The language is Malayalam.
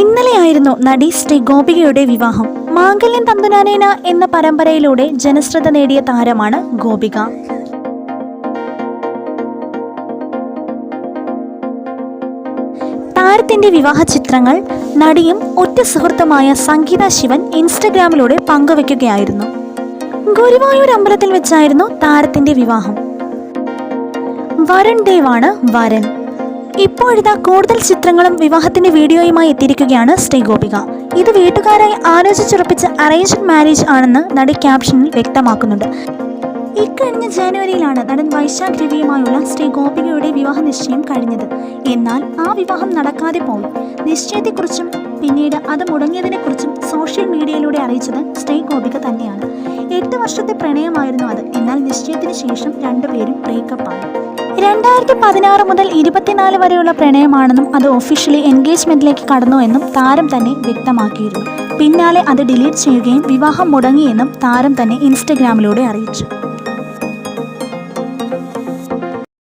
ഇന്നലെയായിരുന്നു നടി ശ്രീ ഗോപികയുടെ വിവാഹം. മാംഗല്യം തന്തുനാനേന എന്ന പരമ്പരയിലൂടെ ജനശ്രദ്ധ നേടിയ താരമാണ് ഗോപിക. താരത്തിന്റെ വിവാഹ ചിത്രങ്ങൾ നടിയും ഒറ്റ സുഹൃത്തുമായ സംഗീത ശിവൻ ഇൻസ്റ്റഗ്രാമിലൂടെ പങ്കുവയ്ക്കുകയായിരുന്നു ഗുരുവായൂർ അമ്പലത്തിൽ വെച്ചായിരുന്നു താരത്തിന്റെ വിവാഹം. വരുൺ ദേവാണ് വരൻ. ഇപ്പോഴിതാ കൂടുതൽ ചിത്രങ്ങളും വിവാഹത്തിന്റെ വീഡിയോയുമായി എത്തിയിരിക്കുകയാണ് ശ്രീ ഗോപിക. ഇത് വീട്ടുകാരായി ആലോചിച്ചുറപ്പിച്ച അറേഞ്ച്ഡ് മാരേജ് ആണെന്ന് നടി ക്യാപ്ഷനിൽ വ്യക്തമാക്കുന്നുണ്ട്. ഇക്കഴിഞ്ഞ ജനുവരിയിലാണ് നടൻ വൈശാഖ് രവിയുമായുള്ള ശ്രീ ഗോപികയുടെ വിവാഹ നിശ്ചയം കഴിഞ്ഞത്. എന്നാൽ ആ വിവാഹം നടക്കാതെ പോയി. നിശ്ചയത്തെക്കുറിച്ചും പിന്നീട് അത് മുടങ്ങിയതിനെക്കുറിച്ചും സോഷ്യൽ മീഡിയയിലൂടെ അറിയിച്ചത് സ്റ്റേ ഗോപിക തന്നെയാണ്. എട്ട് വർഷത്തെ പ്രണയമായിരുന്നു അത്. എന്നാൽ നിശ്ചയത്തിന് ശേഷം രണ്ടുപേരും ബ്രേക്കപ്പ് ആയി. രണ്ടായിരത്തി പതിനാറ് മുതൽ ഇരുപത്തിനാല് വരെയുള്ള പ്രണയമാണെന്നും അത് ഒഫീഷ്യലി എൻഗേജ്മെന്റിലേക്ക് കടന്നു എന്നും താരം തന്നെ വ്യക്തമാക്കിയിരുന്നു. പിന്നാലെ അത് ഡിലീറ്റ് ചെയ്യുകയും വിവാഹം മുടങ്ങിയെന്നും താരം തന്നെ ഇൻസ്റ്റഗ്രാമിലൂടെ അറിയിച്ചു.